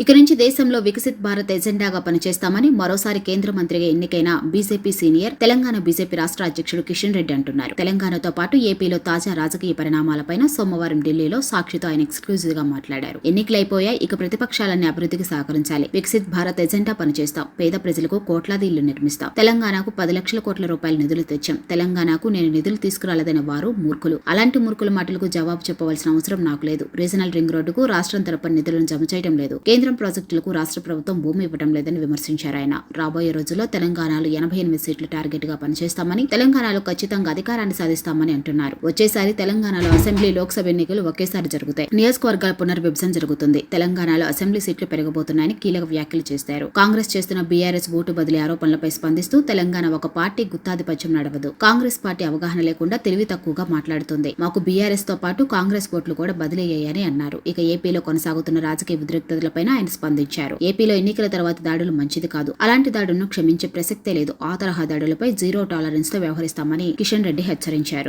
ఇక నుంచి దేశంలో వికసిత్ భారత్ ఎజెండాగా పనిచేస్తామని మరోసారి కేంద్ర మంత్రిగా ఎన్నికైన బీజేపీ సీనియర్ తెలంగాణ బీజేపీ రాష్ట్ర అధ్యక్షుడు కిషన్ రెడ్డి అంటున్నారు. తెలంగాణతో పాటు ఏపీలో తాజా రాజకీయ పరిణామాలపైన సోమవారం ఢిల్లీలో సాక్షితో ఆయన ఎక్స్క్లూజివ్గా మాట్లాడారు. ఎన్నికలైపోయాయి ఇక ప్రతిపక్షాలన్నీ అభివృద్ధికి సహకరించాలి. వికసిత్ భారత్ ఎజెండా పనిచేస్తాం. పేద ప్రజలకు కోట్లాది ఇళ్ళు నిర్మిస్తాం. తెలంగాణకు పది లక్షల కోట్ల రూపాయల నిధులు తెచ్చాం. తెలంగాణకు నేను నిధులు తీసుకురాలేదని వారు మూర్ఖులు. అలాంటి మూర్ఖుల మాటలకు జవాబు చెప్పవలసిన అవసరం నాకు లేదు. రీజనల్ రింగ్ రోడ్డుకు రాష్ట్రం తరపున నిధులను జమ చేయడం లేదు. కేంద్రం ప్రాజెక్టులకు రాష్ట్ర ప్రభుత్వం భూమి ఇవ్వడం లేదని విమర్శించారు ఆయన. రాబోయే రోజుల్లో తెలంగాణలో ఎనభై ఎనిమిది సీట్లు టార్గెట్గా పనిచేస్తామని తెలంగాణలో ఖచ్చితంగా అధికారాన్ని సాధిస్తామని అంటున్నారు. వచ్చేసారి తెలంగాణలో అసెంబ్లీ లోక్సభ ఎన్నికలు ఒకేసారి జరుగుతాయి. నియోజకవర్గాల పునర్విభజన జరుగుతుంది. తెలంగాణలో అసెంబ్లీ సీట్లు పెరగబోతున్నాయని కీలక వ్యాఖ్యలు చేశారు. కాంగ్రెస్ చేస్తున్న బీఆర్ఎస్ ఓటు బదిలీ ఆరోపణలపై స్పందిస్తూ తెలంగాణ ఒక పార్టీ గుత్తాధిపత్యం నడవదు. కాంగ్రెస్ పార్టీ అవగాహన లేకుండా తెలివి తక్కువగా మాట్లాడుతుంది. మాకు బీఆర్ఎస్తో పాటు కాంగ్రెస్ ఓట్లు కూడా బదిలీ అయ్యాయని అన్నారు. ఇక ఏపీలో కొనసాగుతున్న రాజకీయ ఉద్రిక్తతలపై ఆయన స్పందించారు. ఏపీలో ఎన్నికల తర్వాత దాడులు మంచిది కాదు. అలాంటి దాడులను క్షమించే ప్రసక్తే లేదు. ఆ తరహా దాడులపై జీరో టాలరెన్స్తో వ్యవహరిస్తామని కిషన్ రెడ్డి హెచ్చరించారు.